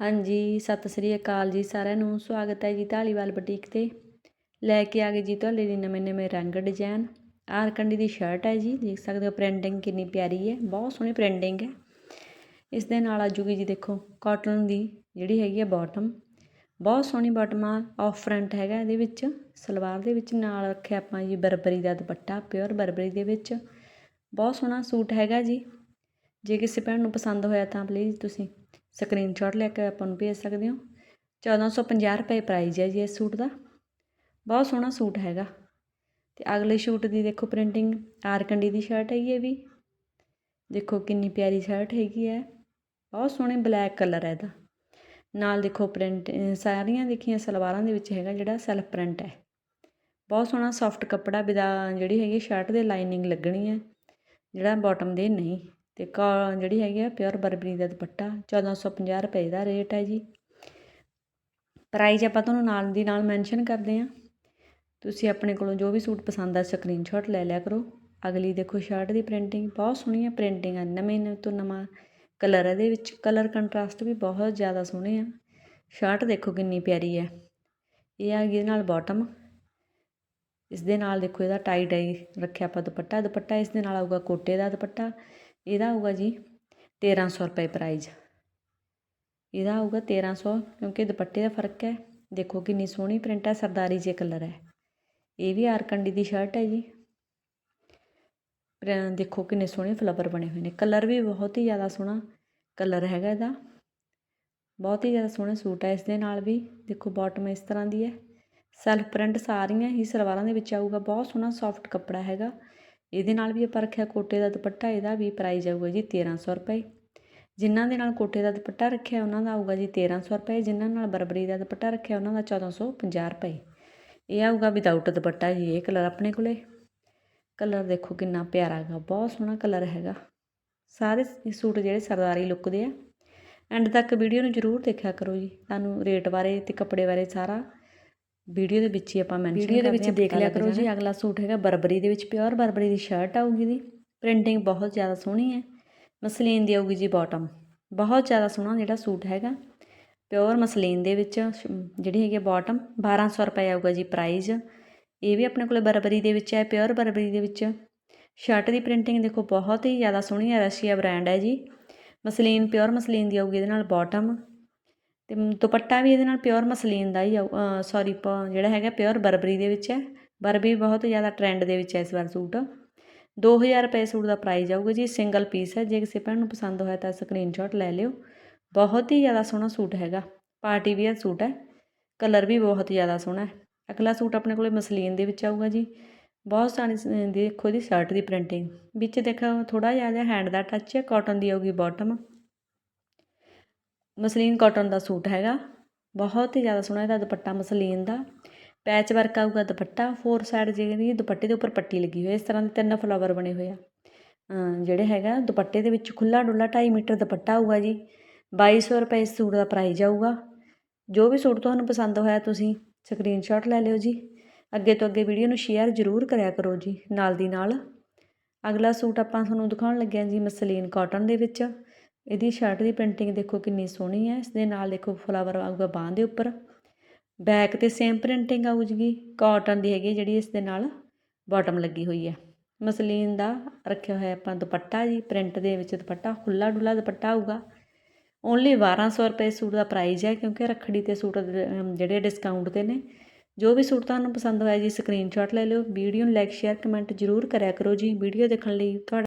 ਹਾਂਜੀ, ਸਤਿ ਸ੍ਰੀ ਅਕਾਲ ਜੀ ਸਾਰਿਆਂ ਨੂੰ। ਸਵਾਗਤ ਹੈ ਜੀ ਢਾਲੀਵਾਲ ਬੁਟੀਕ ਤੇ। ਲੈ ਕੇ ਆ ਗਏ ਜੀ ਤੁਹਾਡੇ ਲਈ ਨਵੇਂ ਨਵੇਂ ਰੰਗ ਡਿਜ਼ਾਈਨ ਆਰਕੰਡੀ ਦੀ ਸ਼ਰਟ ਹੈ ਜੀ, ਦੇਖ ਸਕਦੇ ਹੋ ਪ੍ਰਿੰਟਿੰਗ ਕਿੰਨੀ ਪਿਆਰੀ ਹੈ, ਬਹੁਤ ਸੋਹਣੀ ਪ੍ਰਿੰਟਿੰਗ ਹੈ। ਇਸ ਦੇ ਨਾਲ ਆਜੂਗੀ ਜੀ ਦੇਖੋ, ਕਾਟਨ ਦੀ ਜਿਹੜੀ ਹੈਗੀ ਹੈ ਬਾਟਮ। ਬਹੁਤ ਸੋਹਣੀ ਬਾਟਮ ਆ ਆਫ ਫਰੰਟ ਹੈਗਾ ਇਹਦੇ ਵਿੱਚ, ਸਲਵਾਰ ਦੇ ਵਿੱਚ ਨਾਲ ਰੱਖਿਆ ਆਪਾਂ ਜੀ ਬਰਬਰੀ ਦਾ ਦੁਪੱਟਾ ਪਿਓਰ ਬਰਬਰੀ ਦੇ ਵਿੱਚ। ਬਹੁਤ ਸੋਹਣਾ ਸੂਟ ਹੈਗਾ ਜੀ। ਜੇ ਕਿਸੇ ਭੈਣ ਨੂੰ ਪਸੰਦ ਹੋਇਆ ਤਾਂ ਪਲੀਜ਼ ਤੁਸੀਂ ਸਕਰੀਨਸ਼ਾਟ ਲੈ ਕੇ ਆਪਾਂ ਨੂੰ ਭੇਜ ਸਕਦੇ ਹੋ। 1450 ਰੁਪਏ ਪ੍ਰਾਈਸ ਹੈ ਜੀ ਇਸ ਸੂਟ ਦਾ। ਬਹੁਤ ਸੋਹਣਾ ਸੂਟ ਹੈਗਾ। ਤੇ ਅਗਲੇ ਸੂਟ ਦੀ ਦੇਖੋ ਪ੍ਰਿੰਟਿੰਗ ਆਰਕੰਡੀ ਦੀ ਸ਼ਰਟ ਹੈਗੀ ਇਹ ਵੀ। ਦੇਖੋ ਕਿੰਨੀ ਪਿਆਰੀ ਸ਼ਰਟ ਹੈਗੀ ਹੈ। ਬਹੁਤ ਸੋਹਣੇ ਬਲੈਕ ਕਲਰ ਹੈ ਇਹਦਾ। ਨਾਲ ਦੇਖੋ ਪ੍ਰਿੰਟ ਸਾਰੀਆਂ ਦੇਖੀਆਂ ਸਲਵਾਰਾਂ ਦੇ ਵਿੱਚ ਹੈਗਾ ਜਿਹੜਾ ਸੈਲਫ ਪ੍ਰਿੰਟ ਹੈ। ਬਹੁਤ ਸੋਹਣਾ ਸੌਫਟ ਕੱਪੜਾ ਵਿਦਾ ਜਿਹੜੀ ਹੈਗੀ ਸ਼ਰਟ ਦੇ ਲਾਈਨਿੰਗ ਲੱਗਣੀ ਹੈ। ਜਿਹੜਾ ਬਾਟਮ ਦੇ ਨਹੀਂ। ਤੇ ਕਾ ਜਿਹੜੀ ਹੈਗੀ ਆ ਪਿਓਰ ਬਰਬਰੀ ਦਾ ਦੁਪੱਟਾ 1450 ਰੁਪਏ ਦਾ ਰੇਟ ਹੈ ਜੀ। ਪ੍ਰਾਈਸ ਆਪਾਂ ਤੁਹਾਨੂੰ ਨਾਲ ਦੀ ਨਾਲ ਮੈਂਸ਼ਨ ਕਰਦੇ ਆ ਤੁਸੀਂ ਆਪਣੇ ਕੋਲੋਂ ਜੋ ਵੀ ਸੂਟ ਪਸੰਦ ਆ ਸਕਰੀਨਸ਼ਾਟ ਲੈ ਲਿਆ ਕਰੋ। ਅਗਲੀ ਦੇਖੋ ਸ਼ਰਟ ਦੀ ਪ੍ਰਿੰਟਿੰਗ ਬਹੁਤ ਸੋਹਣੀ ਹੈ ਪ੍ਰਿੰਟਿੰਗ ਆ, ਨਵੇਂ ਤੋਂ ਨਵਾਂ ਕਲਰ ਇਹਦੇ ਵਿੱਚ। ਕਲਰ ਕੰਟਰਾਸਟ ਵੀ ਬਹੁਤ ਜ਼ਿਆਦਾ ਸੋਹਣੇ ਆ। ਸ਼ਰਟ ਦੇਖੋ ਕਿੰਨੀ ਪਿਆਰੀ ਹੈ। ਇਹ ਆ ਗਈ ਨਾਲ ਬਾਟਮ ਇਸ ਦੇ ਨਾਲ ਦੇਖੋ ਇਹਦਾ ਟਾਈ ਟਾਈ ਰੱਖਿਆ ਆਪਾਂ ਦੁਪੱਟਾ। ਦੁਪੱਟਾ ਇਸ ਦੇ ਨਾਲ ਆਊਗਾ ਕੋਟੇ ਦਾ ਦੁਪੱਟਾ। ਇਹਦਾ ਆਊਗਾ ਜੀ 1300 ਰੁਪਏ ਪ੍ਰਾਈਜ਼ ਇਹਦਾ ਆਊਗਾ 1300 ਕਿਉਂਕਿ ਦੁਪੱਟੇ ਦਾ ਫ਼ਰਕ ਹੈ। ਦੇਖੋ ਕਿੰਨੀ ਸੋਹਣੀ ਪ੍ਰਿੰਟ ਹੈ, ਸਰਦਾਰੀ ਜੇ ਕਲਰ ਹੈ। ਇਹ ਵੀ ਆਰਕੰਡੀ ਦੀ ਸ਼ਰਟ ਹੈ ਜੀ। ਦੇਖੋ ਕਿੰਨੇ ਸੋਹਣੇ ਫਲਾਵਰ ਬਣੇ ਹੋਏ ਨੇ। ਕਲਰ ਵੀ ਬਹੁਤ ਹੀ ਜ਼ਿਆਦਾ ਸੋਹਣਾ ਕਲਰ ਹੈਗਾ ਇਹਦਾ। ਬਹੁਤ ਹੀ ਜ਼ਿਆਦਾ ਸੋਹਣਾ ਸੂਟ ਹੈ ਇਸ ਦੇ ਨਾਲ ਵੀ। ਦੇਖੋ ਬਾਟਮ ਇਸ ਤਰ੍ਹਾਂ ਦੀ ਹੈ। ਸੈਲਫ ਪ੍ਰਿੰਟ ਸਾਰੀਆਂ ਹੀ ਸਲਵਾਰਾਂ ਦੇ ਵਿੱਚ ਆਊਗਾ। ਬਹੁਤ ਸੋਹਣਾ ਸੌਫਟ ਕੱਪੜਾ ਹੈਗਾ। ਇਹਦੇ ਨਾਲ ਵੀ ਆਪਾਂ ਰੱਖਿਆ ਕੋਟੇ ਦਾ ਦੁਪੱਟਾ, ਇਹਦਾ ਵੀ ਪ੍ਰਾਈਸ ਆਊਗਾ ਜੀ 1300 ਰੁਪਏ। ਜਿਨ੍ਹਾਂ ਦੇ ਨਾਲ ਕੋਟੇ ਦਾ ਦੁਪੱਟਾ ਰੱਖਿਆ, ਉਹਨਾਂ ਦਾ ਆਊਗਾ ਜੀ 1300 ਰੁਪਏ। ਜਿਨ੍ਹਾਂ ਨਾਲ ਬਰਬਰੀ ਦਾ ਦੁਪੱਟਾ ਰੱਖਿਆ, ਉਹਨਾਂ ਦਾ 1450 ਰੁਪਏ। ਇਹ ਆਊਗਾ ਵਿਦਆਊਟ ਦੁਪੱਟਾ ਜੀ, ਇਹ ਕਲਰ ਆਪਣੇ ਕੋਲੇ। ਕਲਰ ਦੇਖੋ ਕਿੰਨਾ ਪਿਆਰਾ ਹੈਗਾ, ਬਹੁਤ ਸੋਹਣਾ ਕਲਰ ਹੈਗਾ। ਸਾਰੇ ਸੂਟ ਜਿਹੜੇ ਸਰਦਾਰੀ ਲੁੱਕ ਦੇ ਆ। ਐਂਡ ਤੱਕ ਵੀਡੀਓ ਨੂੰ ਜ਼ਰੂਰ ਦੇਖਿਆ ਕਰੋ ਜੀ। ਤੁਹਾਨੂੰ ਰੇਟ ਬਾਰੇ ਤੇ ਕੱਪੜੇ ਬਾਰੇ ਸਾਰਾ ਵੀਡੀਓ ਦੇ ਵਿੱਚ ਹੀ ਆਪਾਂ ਮੈਂਸ਼ਨ ਵੀਡੀਓ ਦੇ ਵਿੱਚ ਦੇਖ ਲਿਆ ਕਰੋ ਜੀ ਅਗਲਾ ਸੂਟ ਹੈਗਾ ਬਰਬਰੀ ਦੇ ਵਿੱਚ ਪਿਓਰ ਬਰਬਰੀ ਦੀ ਸ਼ਰਟ ਆਊਗੀ ਦੀ ਪ੍ਰਿੰਟਿੰਗ ਬਹੁਤ ਜ਼ਿਆਦਾ ਸੋਹਣੀ ਹੈ। ਮਸਲੀਨ ਦੀ ਆਊਗੀ ਜੀ ਬਾਟਮ ਬਹੁਤ ਜ਼ਿਆਦਾ ਸੋਹਣਾ ਜਿਹੜਾ ਸੂਟ ਹੈਗਾ। ਪਿਓਰ ਮਸਲੀਨ ਦੇ ਵਿੱਚ ਜਿਹੜੀ ਹੈਗੀ ਬਾਟਮ 1200 ਰੁਪਏ ਆਊਗਾ ਜੀ ਪ੍ਰਾਈਸ ਇਹ ਵੀ ਆਪਣੇ ਕੋਲੇ ਬਰਬਰੀ ਦੇ ਵਿੱਚ ਹੈ ਪਿਓਰ ਬਰਬਰੀ ਦੇ ਵਿੱਚ। ਸ਼ਰਟ ਦੀ ਪ੍ਰਿੰਟਿੰਗ ਦੇਖੋ ਬਹੁਤ ਹੀ ਜ਼ਿਆਦਾ ਸੋਹਣੀ ਹੈ ਰਸ਼ੀਆ ਬ੍ਰਾਂਡ ਹੈ ਜੀ। ਮਸਲੀਨ ਪਿਓਰ ਮਸਲੀਨ ਦੀ ਆਊਗੀ ਇਹਦੇ ਨਾਲ ਬਾਟਮ ਅਤੇ ਦੁਪੱਟਾ ਵੀ ਇਹਦੇ ਨਾਲ ਪਿਓਰ ਮਸਲੀਨ ਦਾ ਹੀ ਆਊ ਸੌਰੀ ਜਿਹੜਾ ਹੈਗਾ ਪਿਓਰ ਬਰਬਰੀ ਦੇ ਵਿੱਚ ਹੈ। ਬਰਬਰੀ ਬਹੁਤ ਜ਼ਿਆਦਾ ਟ੍ਰੈਂਡ ਦੇ ਵਿੱਚ ਹੈ ਇਸ ਵਾਰ ਸੂਟ। 2000 ਰੁਪਏ ਸੂਟ ਦਾ ਪ੍ਰਾਈਸ ਆਊਗਾ ਜੀ ਸਿੰਗਲ ਪੀਸ ਹੈ। ਜੇ ਕਿਸੇ ਭੈਣ ਨੂੰ ਪਸੰਦ ਹੋਇਆ ਤਾਂ ਸਕਰੀਨਸ਼ਾਟ ਲੈ ਲਿਓ। ਬਹੁਤ ਹੀ ਜ਼ਿਆਦਾ ਸੋਹਣਾ ਸੂਟ ਹੈਗਾ ਪਾਰਟੀ ਵੀਅਰ ਸੂਟ ਹੈ। ਕਲਰ ਵੀ ਬਹੁਤ ਜ਼ਿਆਦਾ ਸੋਹਣਾ ਹੈ। ਅਗਲਾ ਸੂਟ ਆਪਣੇ ਕੋਲੇ ਮਸਲੀਨ ਦੇ ਵਿੱਚ ਆਊਗਾ ਜੀ। ਬਹੁਤ ਸੋਹਣੀ ਦੇਖੋ ਦੀ ਸ਼ਰਟ ਦੀ ਪ੍ਰਿੰਟਿੰਗ ਵਿੱਚ ਦੇਖੋ ਥੋੜਾ ਜਿਹਾ ਹੈਂਡ ਦਾ ਟੱਚ ਹੈ ਕਾਟਨ ਦੀ ਆਊਗੀ ਬਾਟਮ ਮਸਲੀਨ ਕਾਟਨ ਦਾ ਸੂਟ ਹੈਗਾ। ਬਹੁਤ ਹੀ ਜ਼ਿਆਦਾ ਸੋਹਣਾ ਇਹਦਾ ਦੁਪੱਟਾ ਮਸਲੀਨ ਦਾ। ਪੈਚ ਵਰਕ ਆਊਗਾ ਦੁਪੱਟਾ ਫੋਰ ਸਾਈਡ ਜਿਹੜੀ ਦੁਪੱਟੇ ਦੇ ਉੱਪਰ ਪੱਟੀ ਲੱਗੀ ਹੋਈ ਇਸ ਤਰ੍ਹਾਂ ਦੇ ਤਿੰਨ ਫਲਾਵਰ ਬਣੇ ਹੋਏ ਆ। ਜਿਹੜੇ ਹੈਗਾ, ਦੁਪੱਟੇ ਦੇ ਵਿੱਚ ਖੁੱਲਾ ਡੁੱਲਾ 2.5 ਮੀਟਰ ਦੁਪੱਟਾ ਆਊਗਾ ਜੀ। 2200 ਰੁਪਏ ਇਸ ਸੂਟ ਦਾ ਪ੍ਰਾਈਸ ਆਊਗਾ ਜੋ ਵੀ ਸੂਟ ਤੁਹਾਨੂੰ ਪਸੰਦ ਹੋਇਆ ਤੁਸੀਂ ਸਕਰੀਨਸ਼ਾਟ ਲੈ ਲਿਓ ਜੀ। ਅੱਗੇ ਤੋਂ ਅੱਗੇ ਵੀਡੀਓ ਨੂੰ ਸ਼ੇਅਰ ਜ਼ਰੂਰ ਕਰਿਆ ਕਰੋ ਜੀ, ਨਾਲ ਦੀ ਨਾਲ। ਅਗਲਾ ਸੂਟ ਆਪਾਂ ਤੁਹਾਨੂੰ ਦਿਖਾਉਣ ਲੱਗਿਆ ਜੀ ਮਸਲੀਨ ਕਾਟਨ ਦੇ ਵਿੱਚ। ਇਹਦੀ ਸ਼ਰਟ ਦੀ ਪ੍ਰਿੰਟਿੰਗ ਦੇਖੋ ਕਿੰਨੀ ਸੋਹਣੀ ਹੈ ਇਸ ਦੇ ਨਾਲ ਦੇਖੋ ਫਲਾਵਰ ਆਊਗਾ ਬਾਹਾਂ ਦੇ ਉੱਪਰ। ਬੈਕ ਤੇ ਸੇਮ ਪ੍ਰਿੰਟਿੰਗ ਆਊਗੀ ਕਾਟਨ ਦੀ ਹੈਗੀ ਜਿਹੜੀ ਇਸ ਦੇ ਨਾਲ ਬਾਟਮ ਲੱਗੀ ਹੋਈ ਹੈ। ਮਸਲੀਨ ਦਾ ਰੱਖਿਆ ਹੋਇਆ ਆਪਾਂ ਦੁਪੱਟਾ ਜੀ ਪ੍ਰਿੰਟ ਦੇ ਵਿੱਚ ਦੁਪੱਟਾ ਖੁੱਲਾ ਡੁੱਲਾ ਦੁਪੱਟਾ ਆਊਗਾ। ਓਨਲੀ 1200 ਰੁਪਏ ਸੂਟ ਦਾ ਪ੍ਰਾਈਸ ਹੈ ਕਿਉਂਕਿ ਰੱਖੜੀ ਤੇ ਸੂਟ ਜਿਹੜੇ ਡਿਸਕਾਊਂਟ ਤੇ ਨੇ, ਜੋ ਵੀ ਸੂਟ ਤੁਹਾਨੂੰ ਪਸੰਦ ਹੋਇਆ ਜੀ ਸਕਰੀਨਸ਼ਾਟ ਲੈ ਲਿਓ, ਵੀਡੀਓ ਨੂੰ ਲਾਈਕ ਸ਼ੇਅਰ ਕਮੈਂਟ ਜ਼ਰੂਰ ਕਰਿਆ ਕਰੋ ਜੀ। ਵੀਡੀਓ ਦੇਖਣ ਲਈ ਤੁਹਾਡਾ